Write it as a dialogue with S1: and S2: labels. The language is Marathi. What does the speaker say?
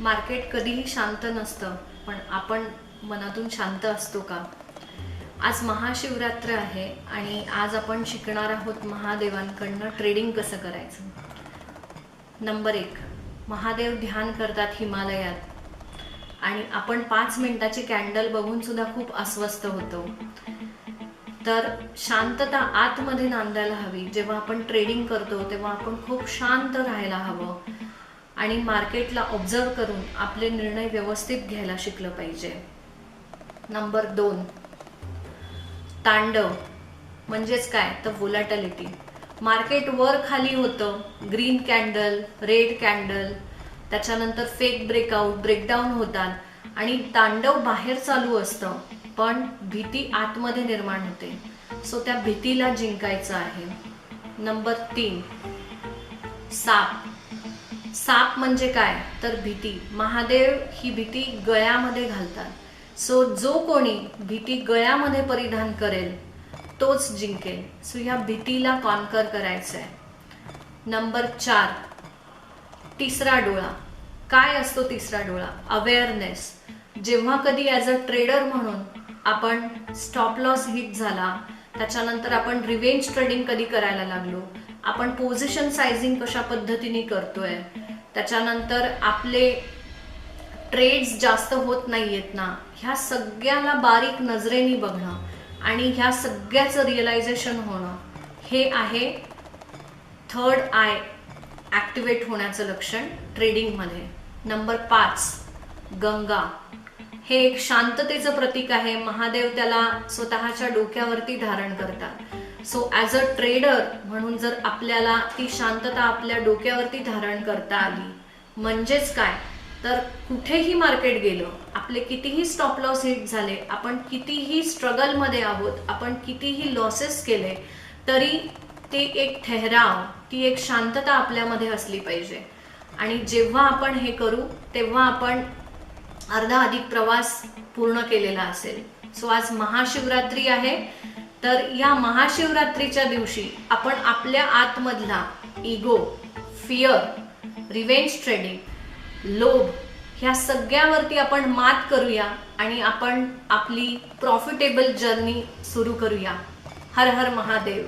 S1: मार्केट कधीही शांत नसतं पण आपण मनातून शांत असतो का? आज महाशिवरात्र आहे आणि आज आपण शिकणार आहोत महादेवांकडनं ट्रेडिंग कसं करायचं? नंबर एक महादेव ध्यान करतात हिमालयात. आणि आपण पाच मिनिटाची कॅन्डल बघून सुद्धा खूप अस्वस्थ होतो. तर शांतता आतमध्ये नांदायला हवी. जेव्हा आपण ट्रेडिंग करतो तेव्हा आपण खूप शांत राहायला हवं. आणि मार्केटला ऑब्झर्व करून आपले निर्णय व्यवस्थित घ्यायला शिकलं पाहिजे. नंबर दोन. तांडव. म्हणजेच काय? तर वोलॅटॅलिटी मार्केट वर खाली होतं. ग्रीन कॅन्डल रेड कॅन्डल त्याच्यानंतर फेक ब्रेकआउट ब्रेकडाऊन होतात. आणि तांडव बाहेर चालू असतं. पण भीती आतमध्ये निर्माण होते. सो त्या भीतीला जिंकायचं आहे. नंबर तीन. साप. साप म्हणजे काय? तर भीती. महादेव ही भीती गळ्यामध्ये घालतात. सो जो कोणी भीती गळ्यामध्ये परिधान करेल तोच जिंकेल. सो ह्या भीतीला कॉन्कर करायचं आहे नंबर चार. तिसरा डोळा. काय असतो तिसरा डोळा? अवेअरनेस जेव्हा कधी ॲज अ ट्रेडर म्हणून आपण स्टॉप लॉस हिट झाला त्याच्यानंतर आपण रिवेंज ट्रेडिंग कधी करायला लागलो? आपण पोझिशन सायझिंग कशा पद्धतीने करतोय त्याच्यानंतर आपले ट्रेड्स जास्त होत नाहीयेत ना ह्या सगळ्याला बारीक नजरेने बघणं आणि ह्या सगळ्याचं रिअलायझेशन होणं हे आहे थर्ड आय ॲक्टिवेट होण्याचं लक्षण ट्रेडिंगमध्ये नंबर पाच गंगा. हे एक शांततेचं प्रतीक आहे. महादेव त्याला स्वतःच्या डोक्यावरती धारण करतात. सो ॲज अ ट्रेडर म्हणून जर आपल्याला ती शांतता आपल्या डोक्यावरती धारण करता आली म्हणजेच काय? तर कुठेही मार्केट गेलं आपले कितीही स्टॉप लॉस हिट झाले आपण कितीही स्ट्रगलमध्ये आहोत आपण कितीही लॉसेस केले तरी ते एक ठहराव ती एक शांतता आपल्यामध्ये असली पाहिजे. आणि जेव्हा आपण हे करू तेव्हा आपण अर्धा अधिक प्रवास पूर्ण केलेला असेल. सो आज महाशिवरात्री आहे. तर या महाशिवरात्रीच्या दिवशी आपण आपल्या आतमधला इगो फिअर रिवेंज ट्रेडिंग लोभ ह्या सगळ्यावरती आपण मात करूया आणि आपण आपली प्रॉफिटेबल जर्नी सुरू करूया. हर हर महादेव.